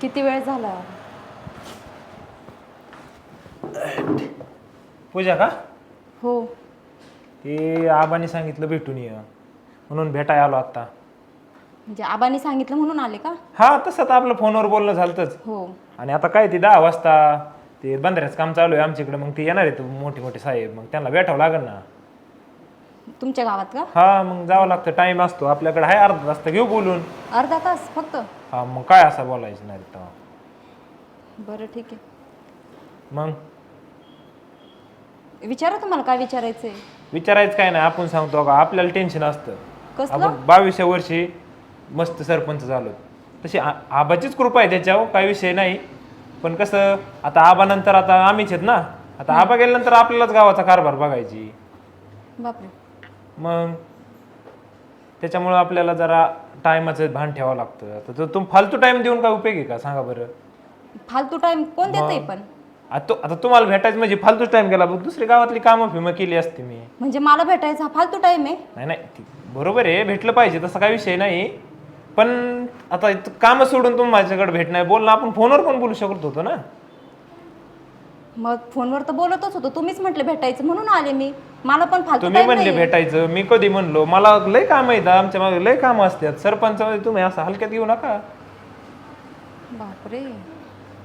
किती वेळ झाला? पूजा का? हो. ते आबाने सांगितलं भेटून ये. म्हणून भेटाय आलो आता म्हणजे आबांनी सांगितलं म्हणून आले का? हा तसं तर आपलं फोनवर बोलणं झालंच हो. आणि आता काय ते दहा वाजता ते बंधाऱ्याचं काम चालू आहे आमच्याकडे. मग ते येणार आहेत मोठे मोठे साहेब. मग त्यांना भेटावं लागेल ना. तुमच्या गावात का? हा मग जावं लागतं. टाइम असतो. आपल्याकडे आहे अर्धा तास तर घेऊ बोलून. अर्धा तास फक्त? हा मग काय असं बोलायचं नाही तेव्हा बरं ठीक आहे. मग? विचारा तुम्हाला काय विचारायचंय विचारायचं काय नाही. आपण सांगतो का आपल्याला टेन्शन असतं. कसलं? आपण बावीसशे वर्षी मस्त सरपंच झालो. तशी आ- आबाचीच कृपा आहे त्याच्यावर काही विषय नाही. पण कसं आता आबानंतर आता आम्हीच आहेत ना. आता आबा गेल्यानंतर आपल्यालाच गावाचा कारभार बघायची. बापरे. मग त्याच्यामुळं आपल्याला जरा टायमाचं भान ठेवावं लागतं. आता तो तुम फालतू टाइम देऊन काय उपयोग आहे का? सांगा बरं. फालतू टाइम कोण देतंय पण? आता तो- आता तुम्हाला भेटायचं म्हणजे फालतूच टाइम गेला बघ दुसरी गावातली कामं फिमं केली असते मी. म्हणजे मला भेटायचा हा फालतू टाइम आहे? नाही नाही ती- बरोबर आहे भेटलं पाहिजे तसा काही विषय नाही. पण आता कामं सोडून तुम्ही माझ्याकडे भेट नाही बोलणं आपण फोनवर पण बोलू शकत होतो ना. मग फोनवर तर बोलतच होतो. तुम्हीच म्हटले भेटायचं म्हणून आले मी. मला पण फालतू तुम्ही म्हणले नाही भेटायचं. मी कधी म्हणलो? मला लय काम आहेत आमच्या मागे लय काम असतात. सरपंच तुम्ही असं हलक्यात घेऊ नका. बापरे.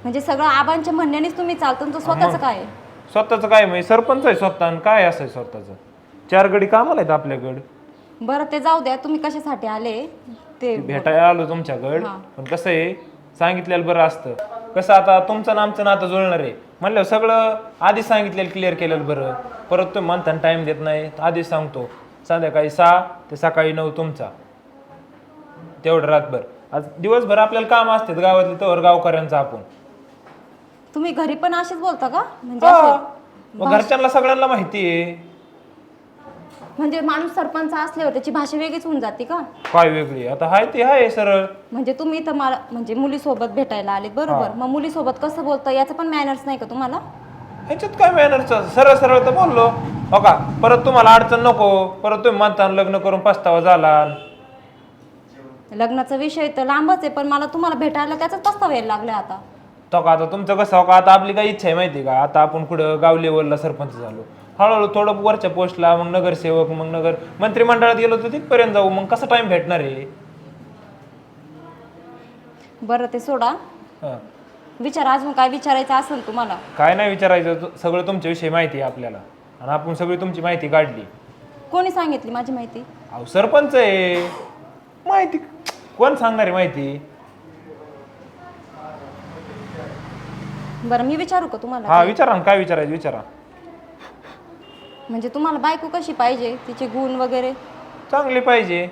म्हणजे सगळं आबांच्या म्हणण्यानेच तुम्ही चालतो तुमचं स्वतःच काय? आहे? स्वतःचं काय म्हणजे सरपंच आहे स्वतः आणि काय असं आहे स्वतःचं? चार गडी कामाला आहेत आपल्याकडे. बरं ते जाऊ द्या. तुम्ही कशासाठी आले? ते भेटायला आलो तुमच्याकडं. पण कसं आहे सांगितलेलं बरं असतं. कसं आता तुमचं आणि आमचं नातं जुळणार आहे? म्हणलं सगळं आधीच सांगितलेलं क्लिअर केलेलं बरं. परत तुम्ही म्हणताना टाइम देत नाही. आधीच सांगतो. संध्याकाळी सहा ते सकाळी नऊ तुमचा. तेवढं रातभर. आज दिवसभर आपल्याला काम असतात गावातले तवर गावकऱ्यांचं आपण. तुम्ही घरी पण असेच बोलता का? म्हणजे. असं- मग घरच्यांना सगळ्यांना माहिती आहे. म्हणजे माणूस सरपंच असल्यावर त्याची भाषा वेगळीच होऊन जाते का? काय वेगळी? आता हाय ते हाय सरळ. म्हणजे तुम्ही तर मला म्हणजे मुलीसोबत भेटायला आले बरोबर. मग मुलीसोबत कसं बोलता? याचं पण मॅनर्स नाही का तुम्हाला? ह्याच्यात काय मॅनरचं सरळ सरळ तर बोललो. हो का? परत तुम्हाला अडचण नको. परत तुम्ही म्हणता लग्न करून पस्तावा झाला लग्नाचा विषय तर लांबच आहे पण मला तुम्हाला भेटायला त्याचाच पस्तावा यायला लागला आता. तो का आता तुमचं कसं? हो का? आता आपली काय इच्छा आहे माहिती आहे का? आता आपण कुठं गाव लेवलला सरपंच झालो. हळूहळू थोडं वरच्या पोस्टला मग नगरसेवक मग नगर मंत्रिमंडळात गेलो तर तिथपर्यंत जाऊ मग कसा टाइम भेटणार आहे? बरं ते सोडा. हं. विचारा अजून काय विचारायचं असेल तुम्हाला? काय नाही विचारायचं तु- सगळं तुमच्याविषयी माहिती आहे आपल्याला. आणि आपण सगळी तुमची माहिती काढली. कोणी सांगितली माझी माहिती? अहो सरपंच आहे. माहिती कोण सांगणार आहे माहिती? बरं मी विचारू का तुम्हाला? हा विचारा ना काय विचारायचं विचारा. म्हणजे तुम्हाला बायको कशी पाहिजे? तिचे गुण वगैरे? चांगली पाहिजे.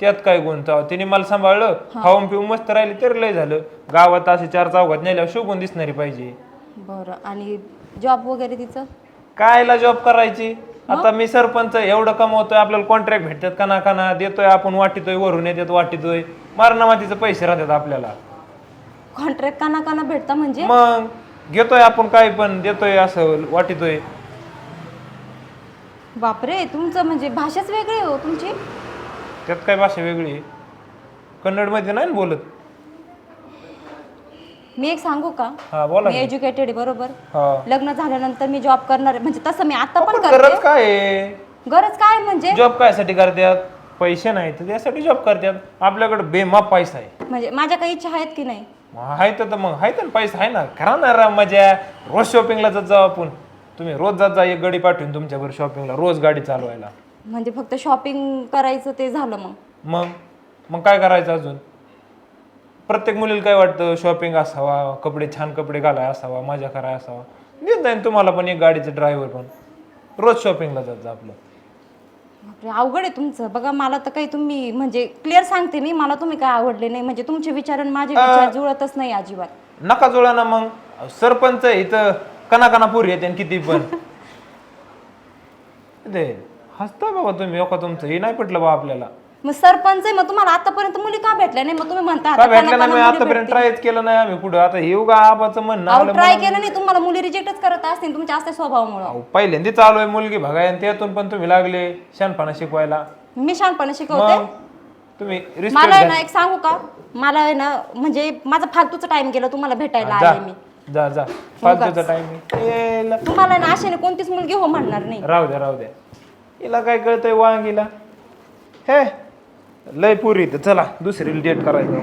त्यात काय गुण? तर तिने मला सांभाळलं खाऊन पिऊन मस्त राहिले तरी लय झालं. गावात असे चार चौघात नेल्यावर शोभून दिसणारी पाहिजे. बरं. आणि जॉब वगैरे तिचं? कायला जॉब करायची? आता मी सरपंच एवढं कमवतोय आपल्याला कॉन्ट्रॅक्ट भेटतात काना काना देतोय आपण वाटितोय वरून येतात वाटितोय. मारणं मातीचे पैसे राहतात आपल्याला. कॉन्ट्रॅक्ट काना काना भेटता म्हणजे? मग? घेतोय आपण काय पण देतोय असं वाटितोय. बापरे तुमचं म्हणजे भाषाच वेगळी आहे हो तुमची. त्यात काय भाषा वेगळी आहे? कन्नडमध्ये नाही ना बोलत? मी एक सांगू का? हा बोला मी एज्युकेटेड आहे बरोबर? हा. लग्न झाल्यानंतर मी जॉब करणार आहे. म्हणजे तसं मी आता पण पण करते. गरज काय आहे? गरज काय म्हणजे? जॉब कायसाठी करतात? पैसे नाही तर त्यासाठी जॉब करतात. आपल्याकडे बेमाप पैसा आहे. म्हणजे माझ्या काही इच्छा आहेत की नाही? मग आहे तर मग आहे तर पैसा आहे ना. करा ना राव मजा रोज शॉपिंगला जात जाऊ आपण. तुम्ही रोज जात जा एक गाडी पाठवून तुमच्यावर शॉपिंगला रोज गाडी चालवायला. म्हणजे फक्त शॉपिंग करायचं ते झालं मग. मग? मग काय करायचं अजून? प्रत्येक मुलीला काय वाटतं? शॉपिंग असावा कपडे छान कपडे घालाय असावा मजा कराय असावा. देत जाईन तुम्हाला पण एक गाडीचं ड्रायव्हर पण. रोज शॉपिंगला जात जा आपलं. बापरे अवघड आहे तुमचं. बघा मला तर काही तुम्ही म्हणजे क्लिअर सांगते मी मला तुम्ही काय आवडले नाही. म्हणजे तुमचे विचार आणि माझे विचार जुळतच नाही अजिबात. नका जोडा ना मग. सरपंच आहे इथं कना कना पुरी येते आणि किती पण. ते हसता बाबा तुम्ही हो का तुमचं? हे नाही पटलं बा आपल्याला. मग सरपंच आहे मग तुम्हाला आतापर्यंत मुली का भेटल्या नाही? मग तुम्ही म्हणता का भेटलं नाही? मी आतापर्यंत ट्रायच केलं नाही आम्ही कुठं आता येऊ का आबाचं म्हणणं आलं ट्राय केलं नाही तुम्हाला मुली रिजेक्टच करत असतील तुमच्या असते स्वभावामुळे. अहो, पहिल्यांदा चालू आहे मुलगी बघाय आणि त्यातून पण तुम्ही लागले शानपणा शिकवायला. मी शानपणे शिकवते. मग तुम्ही मला रिस्पेक्ट ना एक सांगू का? मला आहे ना म्हणजे माझा फालतूचा टाइम गेला तुम्हाला भेटायला आले मी. जा जा. फालतूचा टाइम तुम्हाला ना अशाने कोणतीच मुलगी हो म्हणणार नाही. राहू द्या राहू द्या हिला काय कळतंय वांगीला? हे लय पुरी तर चला दुसरी डेट करायचं.